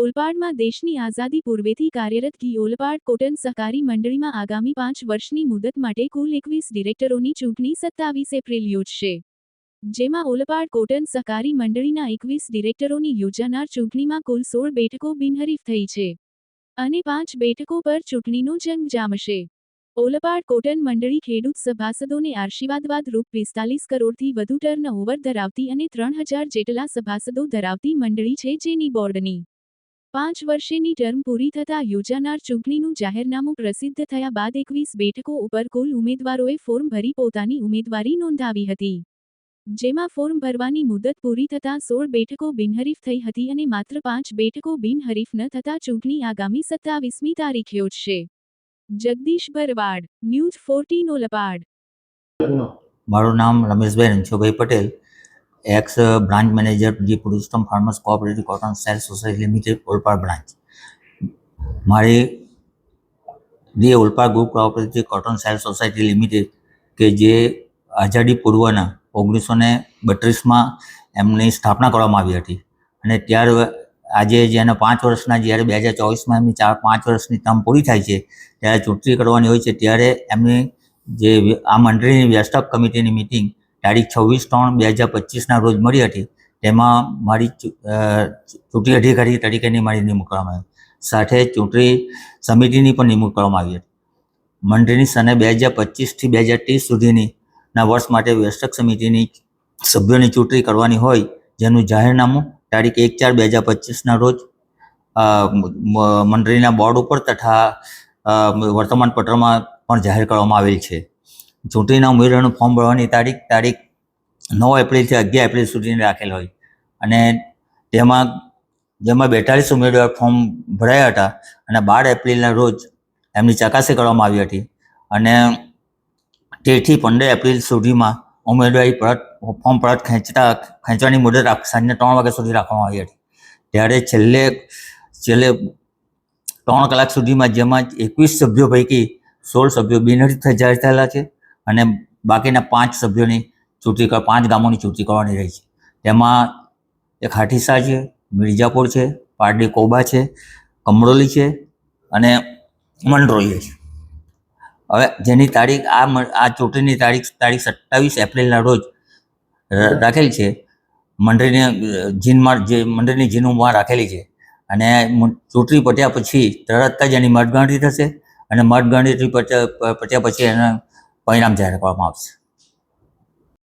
ઓલપાડમાં દેશની આઝાદી પૂર્વેથી કાર્યરત ઘી ઓલપાડ કોટન સહકારી મંડળીમાં આગામી પાંચ વર્ષની મુદત માટે કુલ એકવીસ ડિરેક્ટરોની ચૂંટણી સત્તાવીસ એપ્રિલ યોજશે. જેમાં ઓલપાડ કોટન સહકારી મંડળીના એકવીસ ડિરેક્ટરોની યોજાનાર ચૂંટણીમાં કુલ સોળ બેઠકો બિનહરીફ થઈ છે અને પાંચ બેઠકો પર ચૂંટણીનો જંગ જામશે. ઓલપાડ કોટન મંડળી ખેડૂત સભાસદોને આશીર્વાદવાદ રૂપ પિસ્તાલીસ કરોડથી વધુ ટર્ન ઓવર ધરાવતી અને ત્રણ હજાર જેટલા સભાસદો ધરાવતી મંડળી છે જેની બોર્ડની પાંચ વર્ષેની ટર્મ પૂરી થતાં યોજાનાર ચૂંટણીનું જાહેરનામું પ્રસિદ્ધ થયા બાદ એકવીસ બેઠકો ઉપર કુલ ઉમેદવારોએ ફોર્મ ભરી પોતાની ઉમેદવારી નોંધાવી હતી. જેમાં ફોર્મ ભરવાની મુદત પૂરી થતાં સોળ બેઠકો બિનહરીફ થઈ હતી અને માત્ર પાંચ બેઠકો બિનહરીફ ન થતાં ચૂંટણી આગામી સત્તાવીસમી તારીખ યોજશે જગદીશ ભરવાડ, ન્યૂઝ ફોર્ટીન ઓલપાડ. મારું નામ Rameshbhai Ranchhobhai Patel. Ex branch manager જી Purushottam farmers cooperative cotton sale society limited Olpad branch મારી જી Olpad group cooperative cotton sale society limited કે જે આઝાદી પૂર્વના ઓગણીસો ને બત્રીસમાં એમની સ્થાપના કરવામાં આવી હતી. અને ત્યાર આજે જેને પાંચ વર્ષના, જ્યારે બે હજાર ચોવીસમાં એમની ચાર, પાંચ વર્ષની ટર્મ પૂરી થાય છે, ત્યારે ચૂંટણી કરવાની હોય છે, ત્યારે એમની જે આ મંડળીની વ્યવસ્થાપક કમિટીની મિટિંગ તારીખ છવ્વીસ ત્રણ બે હજાર પચીસના રોજ મળી હતી. તેમાં મારી ચૂંટણી અધિકારી તરીકેની મારી નિમણૂક કરવામાં આવી. સાથે ચૂંટણી સમિતિની પણ નિમણૂક કરવામાં આવી હતી. મંડળીની સને બે હજાર પચીસથી બે હજાર ત્રીસ સુધીની ના વર્ષ માટે વ્યવસ્થક સમિતિની સભ્યોની ચૂંટણી કરવાની હોય જેનું જાહેરનામું તારીખ એક ચાર બે હજાર પચીસના રોજ મંડળીના બોર્ડ ઉપર તથા વર્તમાન પત્રમાં પણ જાહેર કરવામાં આવેલ છે. ચૂંટણીના ઉમેદવારનું ફોર્મ ભરવાની તારીખ તારીખ નવ એપ્રિલથી અગિયાર એપ્રિલ સુધીની રાખેલ હોય. અને તેમાં, જેમાં બેતાલીસ ઉમેદવાર ફોર્મ ભરાયા હતા અને બાર એપ્રિલના રોજ એમની ચકાસણી કરવામાં આવી હતી. અને તેરથી પંદર એપ્રિલ સુધીમાં ઉમેદવારી પરત ફોર્મ પરત ખેંચતા, ખેંચવાની મુદત સાંજના ત્રણ વાગ્યા સુધી રાખવામાં આવી હતી. ત્યારે છેલ્લે છેલ્લે ત્રણ કલાક સુધીમાં જેમાં એકવીસ સભ્યો પૈકી સોળ સભ્યો બિનહરીફ જાહેર થયેલા છે. અને બાકીના પાંચ સભ્યોની ચૂંટણી પાંચ ગામોની ચૂંટણી કરવાની રહી છે. તેમાં એક હાઠીસા છે મિર્જાપુર છે, પારડી કોબા છે, કમરોલી છે અને મંડરોલી છે. હવે જેની તારીખ, આ આ ચૂંટણીની તારીખ તારીખ સત્તાવીસ એપ્રિલના રોજ રાખેલ છે. મંડળીને જીનમાં જે મંડળની જીનમાં રાખેલી છે. અને ચૂંટણી પત્યા પછી તરત જ એની મતગણતરી થશે અને મતગણતરી પત્યા પછી એના પરિણામ જાહેર કરવામાં આવશે